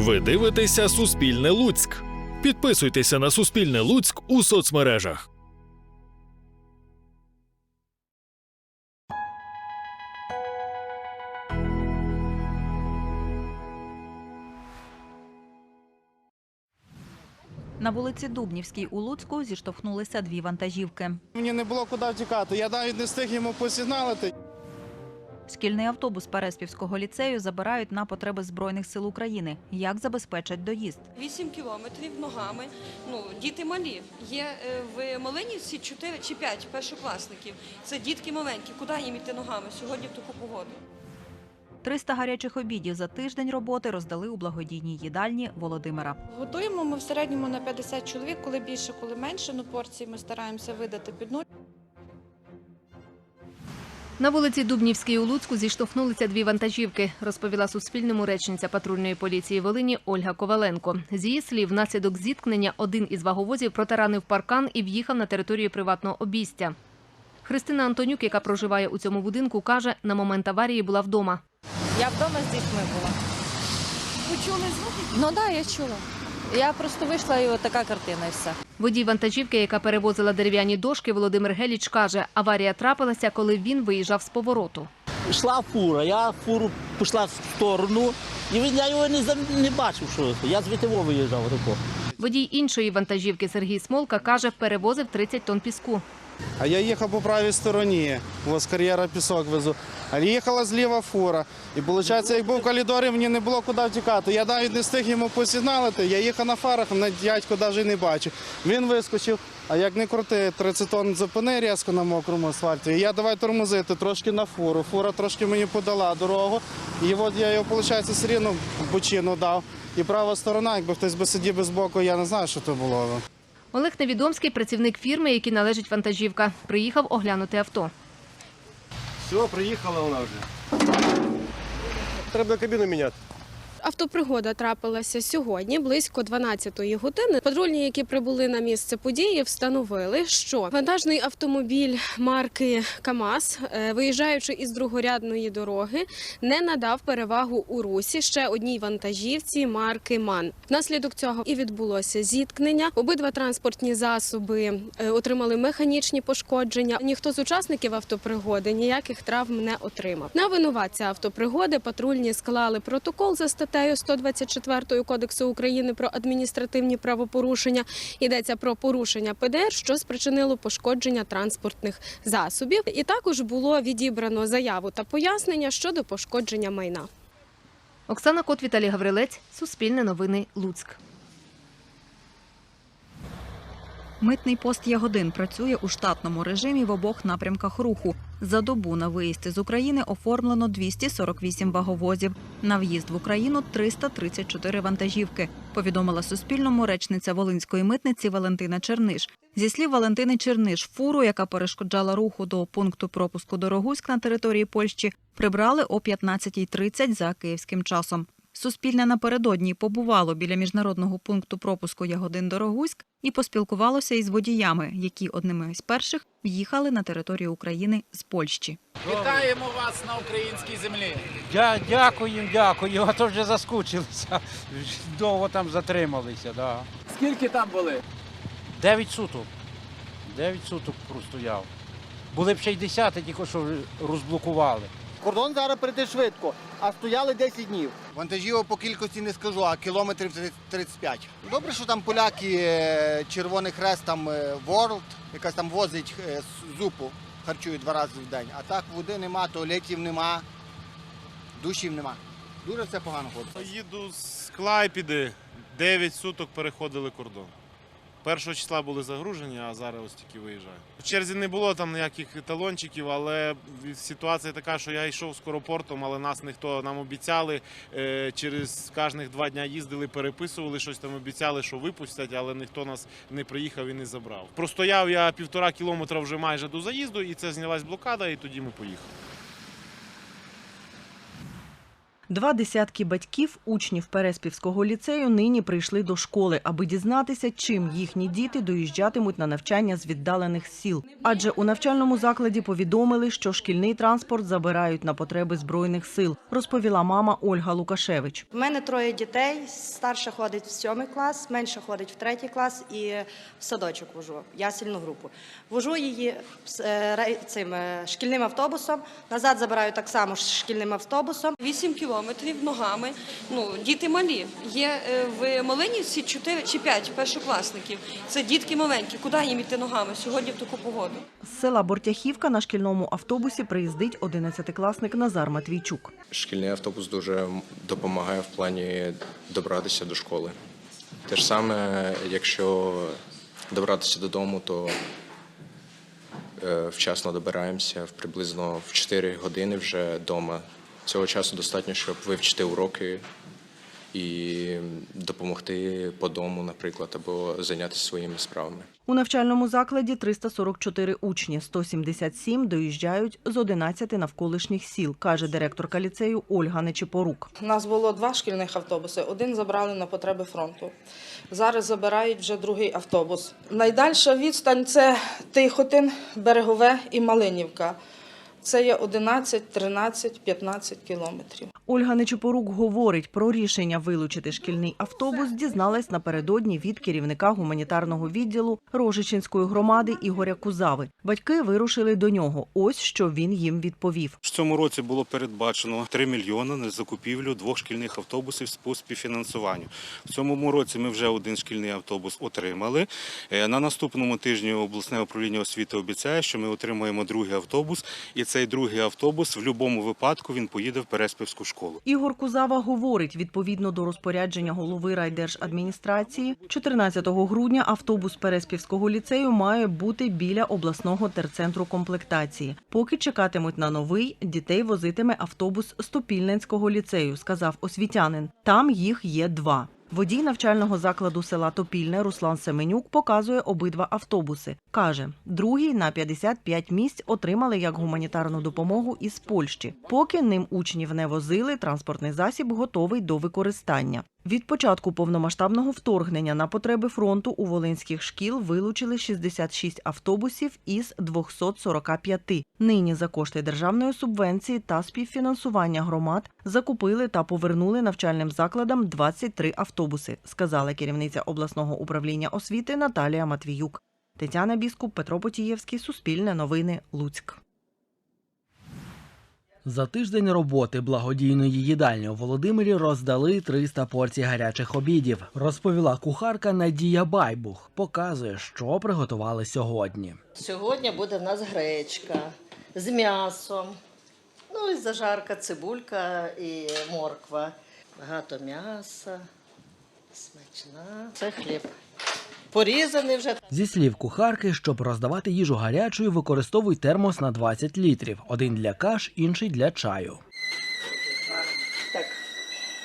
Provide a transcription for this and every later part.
Ви дивитеся Суспільне Луцьк. Підписуйтеся на Суспільне Луцьк у соцмережах. На вулиці Дубнівській у Луцьку зіштовхнулися дві вантажівки. Мені не було куди втікати. Я навіть не встиг йому посигналити. Шкільний автобус Переспівського ліцею забирають на потреби Збройних сил України. Як забезпечать доїзд? 8 кілометрів ногами. Ну, діти малі. Є е, в Малинівці 4 чи 5 першокласників. Це дітки маленькі. Куди їм іти ногами сьогодні в таку погоду? 300 гарячих обідів за тиждень роботи роздали у благодійній їдальні Володимира. Готуємо ми в середньому на 50 чоловік, коли більше, коли менше. Ну, порції ми стараємося видати під нуль. На вулиці Дубнівській у Луцьку зіштовхнулися дві вантажівки, розповіла Суспільному речниця патрульної поліції Волині Ольга Коваленко. З її слів, внаслідок зіткнення один із ваговозів протаранив паркан і в'їхав на територію приватного обійстя. Христина Антонюк, яка проживає у цьому будинку, каже, на момент аварії була вдома. Я вдома з дітьми була. Почули звуки? Ну так, да, я чула. Я просто вийшла і от така картина і все. Водій вантажівки, яка перевозила дерев'яні дошки, Володимир Геліч каже, аварія трапилася, коли він виїжджав з повороту. Йшла фура, я фуру пішла в сторону, і я його не, не бачив, що. Я звідти во виїжджав. Водій іншої вантажівки Сергій Смолка каже, перевозив 30 тонн піску. А я їхав по правій стороні, ось з кар'єра пісок везу. А їхала зліва фура. І виходить, як був коридорі, мені не було куди втікати. Я навіть не встиг йому посигналити. Я їхав на фарах, на дядько навіть не бачив. Він вискочив, а як не крути, 30 тонн зупини різко на мокрому асфальті. І я давай тормозити трошки на фуру. Фура трошки мені подала дорогу. І от я його, виходить, все рівно бочину дав. І права сторона, якби хтось би сидів без боку, я не знаю, що це було. Олег Невідомський, працівник фірми, якій належить вантажівка, приїхав оглянути авто. Все, приїхала вона вже. Треба кабіну міняти. Автопригода трапилася сьогодні близько 12-ї години. Патрульні, які прибули на місце події, встановили, що вантажний автомобіль марки КАМАЗ, е, виїжджаючи із другорядної дороги, не надав перевагу у русі ще одній вантажівці марки МАН. Внаслідок цього і відбулося зіткнення. Обидва транспортні засоби е, отримали механічні пошкодження. Ніхто з учасників автопригоди ніяких травм не отримав. На винуватця автопригоди патрульні склали протокол за статтею 124 Кодексу України про адміністративні правопорушення. Йдеться про порушення ПДР, що спричинило пошкодження транспортних засобів. І також було відібрано заяву та пояснення щодо пошкодження майна. Оксана Кот, Віталій Гаврилець, Суспільне новини, Луцьк. Митний пост Ягодин працює у штатному режимі в обох напрямках руху. За добу на виїзд з України оформлено 248 ваговозів. На в'їзд в Україну 334 вантажівки. Повідомила Суспільному речниця Волинської митниці Валентина Черниш. Зі слів Валентини Черниш, фуру, яка перешкоджала руху до пункту пропуску Дорогуськ на території Польщі, прибрали о 15.30 за київським часом. Суспільне напередодні побувало біля міжнародного пункту пропуску Ягодин Дорогуськ і поспілкувалося із водіями, які одними з перших в'їхали на територію України з Польщі. Вітаємо вас на українській землі. Дя, дякую, дякую, а то вже заскучилися. Довго там затрималися, да. Скільки там були? Дев'ять суток. Дев'ять суток простояв. Були б ще й десяти, тільки що розблокували. Кордон зараз перейти швидко, а стояли 10 днів. Вантажівок по кількості не скажу, а кілометрів 35. Добре, що там поляки, е, Червоний Хрест, там е, World, якась там возить е, зупу, харчують два рази в день. А так води нема, туалетів нема, душів нема. Дуже все погано ходить. Їду з Клайпіди, 9 суток переходили кордон. Першого числа були загружені, а зараз ось тільки виїжджаю. В черзі не було там ніяких талончиків, але ситуація така, що я йшов скоропортом, але нас ніхто нам обіцяли. е, Через кожних два дні їздили, переписували щось там, обіцяли, що випустять, але ніхто нас не приїхав і не забрав. Простояв я півтора кілометра вже майже до заїзду, і це знялась блокада, і тоді ми поїхали. Два десятки батьків, учнів Переспівського ліцею, нині прийшли до школи, аби дізнатися, чим їхні діти доїжджатимуть на навчання з віддалених сіл. Адже у навчальному закладі повідомили, що шкільний транспорт забирають на потреби збройних сил, розповіла мама Ольга Лукашевич. У мене троє дітей. Старша ходить в сьомий клас, менша ходить в третій клас і в садочок вожу. Я сильну групу. Вожу її з, е, цим е, шкільним автобусом. Назад забираю так само шкільним автобусом. 8 кілометрів ногами. Ну, діти малі. Є е, в Малинівці 4 чи 5 першокласників. Це дітки маленькі. Куди їм іти ногами сьогодні в таку погоду? З села Бортяхівка на шкільному автобусі приїздить 11-класник Назар Матвійчук. Шкільний автобус дуже допомагає в плані добратися до школи. Те ж саме, якщо добратися додому, то е, вчасно добираємося в приблизно в 4 години вже вдома. Цього часу достатньо, щоб вивчити уроки і допомогти по дому, наприклад, або зайнятися своїми справами. У навчальному закладі 344 учні, 177 доїжджають з 11 навколишніх сіл, каже директорка ліцею Ольга Нечипорук. У нас було два шкільних автобуси. Один забрали на потреби фронту. Зараз забирають вже другий автобус. Найдальша відстань це Тихотин, Берегове і Малинівка. Це є 11, 13, 15 кілометрів. Ольга Нечипорук говорить, про рішення вилучити шкільний автобус дізналась напередодні від керівника гуманітарного відділу Рожичинської громади Ігоря Кузави. Батьки вирушили до нього. Ось що він їм відповів. В цьому році було передбачено 3 мільйони на закупівлю двох шкільних автобусів по співфінансуванню. В цьому році ми вже один шкільний автобус отримали. Е, На наступному тижні обласне управління освіти обіцяє, що ми отримаємо другий автобус, і цей другий автобус в будь-якому випадку він поїде в Переспівську школу. Ігор Кузава говорить, відповідно до розпорядження голови райдержадміністрації, 14 грудня автобус Переспівського ліцею має бути біля обласного терцентру комплектації. Поки чекатимуть на новий, дітей возитиме автобус Стопільненського ліцею, сказав освітянин. Там їх є два. Водій навчального закладу села Топільне Руслан Семенюк показує обидва автобуси. Каже, другий на 55 місць отримали як гуманітарну допомогу із Польщі. Поки ним учнів не возили, транспортний засіб готовий до використання. Від початку повномасштабного вторгнення на потреби фронту у волинських шкіл вилучили 66 автобусів із 245. Нині за кошти державної субвенції та співфінансування громад закупили та повернули навчальним закладам 23 автобуси, сказала керівниця обласного управління освіти Наталія Матвіюк. Тетяна Біскуп, Петро Потієвський, Суспільне новини, Луцьк. За тиждень роботи благодійної їдальні у Володимирі роздали 300 порцій гарячих обідів. Розповіла кухарка Надія Байбух. Показує, що приготували сьогодні. Сьогодні буде в нас гречка з м'ясом. Ну і зажарка, цибулька і морква. Багато м'яса, смачна. Це хліб. Порізаний вже. Зі слів кухарки, щоб роздавати їжу гарячою, використовуй термос на 20 літрів. Один для каш, інший для чаю. Так.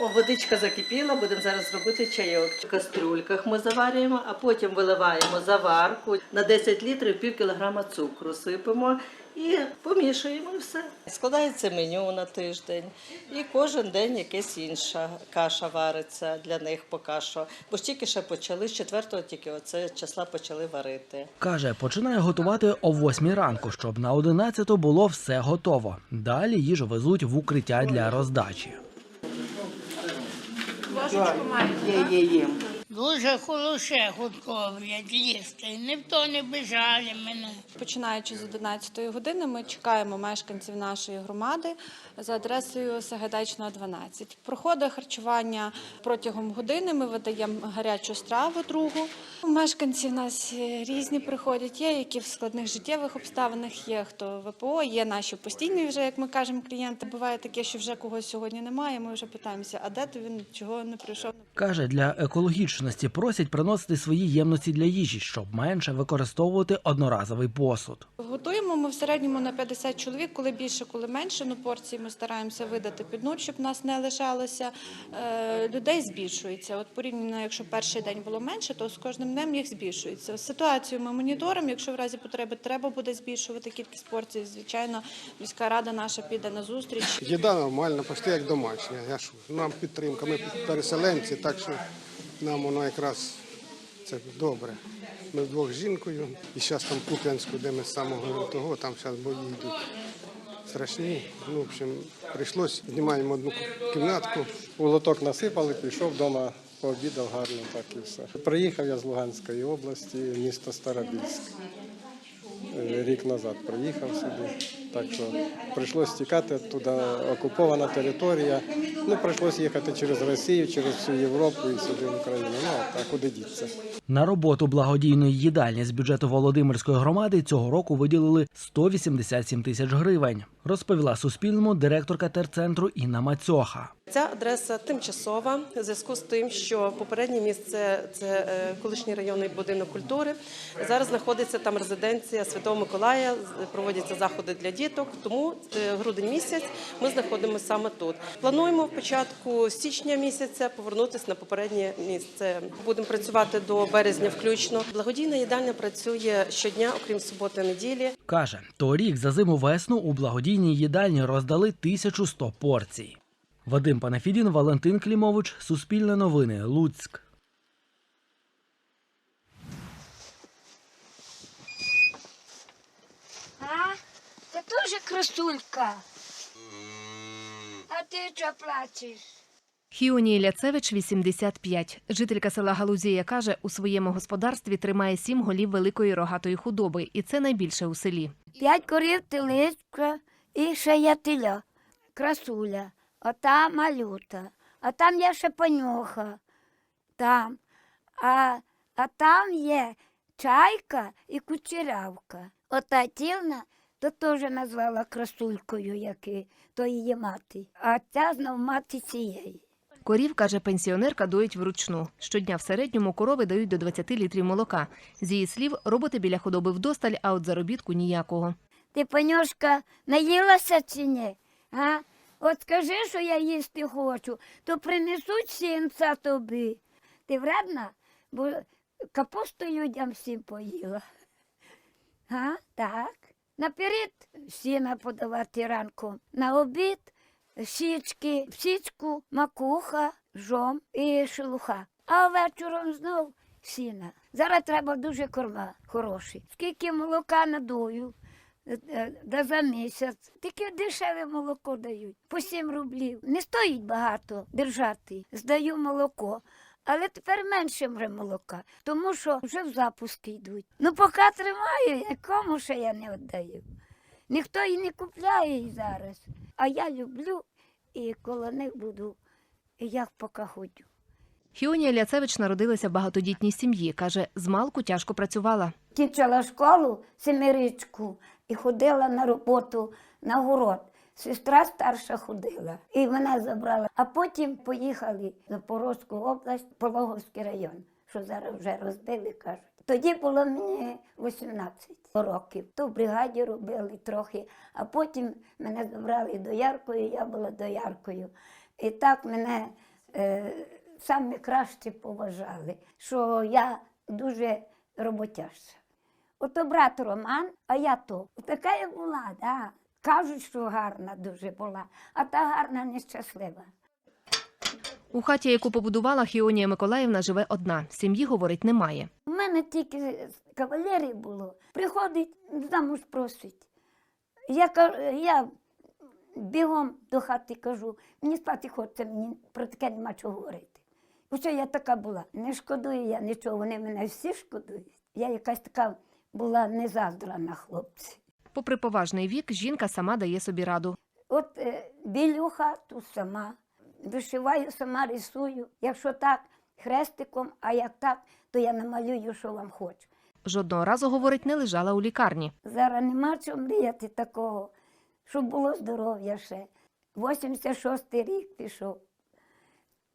О, водичка закипіла, будемо зараз робити чайок. В кастрюльках ми заварюємо, а потім виливаємо заварку. На 10 літрів пів кілограма цукру сипемо і помішуємо і все. Складається меню на тиждень. І кожен день якась інша каша вариться для них поки що. Бо ж тільки ще почали, з 4-го тільки оце числа почали варити. Каже, починає готувати о 8 ранку, щоб на 11 було все готово. Далі їжу везуть в укриття для роздачі. Є, є, є. Дуже хороше готовлять їсти. Ніхто не бажали мене. Починаючи з 11 години, ми чекаємо мешканців нашої громади за адресою Сагайдачного 12. Проходить харчування протягом години. Ми видаємо гарячу страву другу. Мешканці в нас різні приходять. Є які в складних життєвих обставинах, є хто ВПО, є наші постійні вже, як ми кажемо, клієнти. Буває таке, що вже когось сьогодні немає. Ми вже питаємося, а де то він чого не прийшов. Каже, для екологічної вдячності просять приносити свої ємності для їжі, щоб менше використовувати одноразовий посуд. Готуємо ми в середньому на 50 чоловік, коли більше, коли менше. Ну, порції ми стараємося видати під нуль, щоб нас не лишалося. Е, людей збільшується. От порівняно, якщо перший день було менше, то з кожним днем їх збільшується. Ситуацію ми моніторимо. Якщо в разі потреби треба буде збільшувати кількість порцій, звичайно, міська рада наша піде на зустріч. Їда нормальна, почти як домашня. Я ж, нам підтримка, ми переселенці, так що нам воно якраз це добре. Ми вдвох з жінкою, і зараз там Куп'янську, де ми з самого того, там зараз бої йдуть страшні. Ну, в общем, прийшлось, знімаємо одну кімнатку. У лоток насипали, пішов вдома, пообідав гарно, так і все. Приїхав я з Луганської області, місто Старобільськ. Е, Рік назад приїхав сюди. Так що прийшлося тікати туди, окупована територія. Ну, прийшлось їхати через Росію, через всю Європу і сюди в Україну. Ну, так куди діться. На роботу благодійної їдальні з бюджету Володимирської громади цього року виділили 187 тисяч гривень, розповіла Суспільному директорка терцентру Інна Мацьоха. Ця адреса тимчасова в зв'язку з тим, що попереднє місце це е, колишній районний будинок культури. Зараз знаходиться там резиденція Святого Миколая, проводяться заходи для діток. Тому е, грудень місяць ми знаходимося саме тут. Плануємо в початку січня місяця повернутися на попереднє місце. Будемо працювати до березня включно. Благодійна їдальня працює щодня, окрім суботи неділі. Каже, торік за зиму весну у благодійній їдальні роздали 1100 порцій. Вадим Панафідін, Валентин Клімович, Суспільне новини, Луцьк. А? Ти теж красулька. А ти що плачеш? Хіоні Ляцевич 85. Жителька села Галузія каже, у своєму господарстві тримає сім голів великої рогатої худоби, і це найбільше у селі. П'ять корів, теличка і ще є теля. Красуля. Ота малюта. А там є ще панюха. Там. А, а там є чайка і кучерявка. Ота тілна, то теж назвала красулькою, як і то її мати. А ця знов мати цієї. Корів, каже пенсіонерка, доїть вручну. Щодня в середньому корови дають до 20 літрів молока. З її слів, роботи біля худоби вдосталь, а от заробітку ніякого. Ти, панюшка, наїлася чи ні? А? От скажи, що я їсти хочу, то принесуть сінця тобі. Ти вредна, бо капусту людям всім поїла. А? Так. Наперед сіна подавати ранком. На обід січки, січку, макуха, жом і шелуха. А вечором знов сіна. Зараз треба дуже корма хороші. Скільки молока надую, е, да за місяць. Таке дешеве молоко дають. По 7 рублів. Не стоїть багато держати. Здаю молоко. Але тепер менше вже молока, тому що вже в запуски йдуть. Ну, поки тримаю, нікому ще я не віддаю. Ніхто і не купляє її зараз. А я люблю і коло них буду, і я поки ходжу. Хіонія Ляцевич народилася в багатодітній сім'ї. Каже, змалку тяжко працювала. Кінчила школу семиричку і ходила на роботу на город. Сестра старша ходила і мене забрала. А потім поїхали в Запорозьку область, Пологовський район, що зараз вже розбили, кажуть. Тоді було мені 18 років. То в бригаді робили трохи, а потім мене забрали до Яркою, я була до Яркою. І так мене е, саме краще поважали, що я дуже роботяща. Ото брат Роман, а я то. Така я була, да. Кажуть, що гарна дуже була, а та гарна нещаслива. У хаті, яку побудувала Хіонія Миколаївна, живе одна. Сім'ї, говорить, немає. У мене тільки кавалерів було. Приходить, замуж просить. Я, я бігом до хати кажу, мені спати хочеться, мені про таке нема чого говорити. Що я така була. Не шкодую я нічого, вони мене всі шкодують. Я якась така була незаздрана хлопці. Попри поважний вік, жінка сама дає собі раду. От е, білю хату сама, вишиваю сама, рисую. Якщо так, хрестиком, а як так, то я намалюю, що вам хочу. Жодного разу, говорить, не лежала у лікарні. Зараз нема чого мріяти такого, щоб було здоров'я ще. 86-й рік пішов,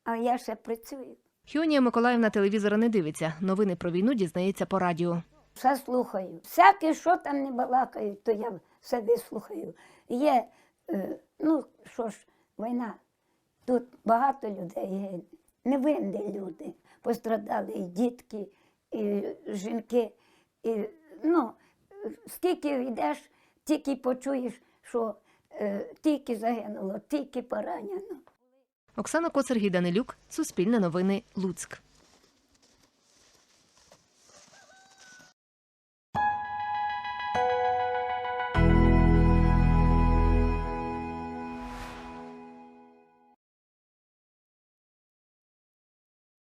а я ще працюю. Хіонія Миколаївна телевізора не дивиться. Новини про війну дізнається по радіо. Все слухаю. Всяке, що там не балакають, то я все вислухаю. Є, е, ну що ж, війна. Тут багато людей гине. Невинні люди. Пострадали і дітки, і жінки. І, ну, скільки йдеш, тільки почуєш, що е, тільки загинуло, тільки поранено. Оксана Коцер, Данилюк, Суспільне новини, Луцьк.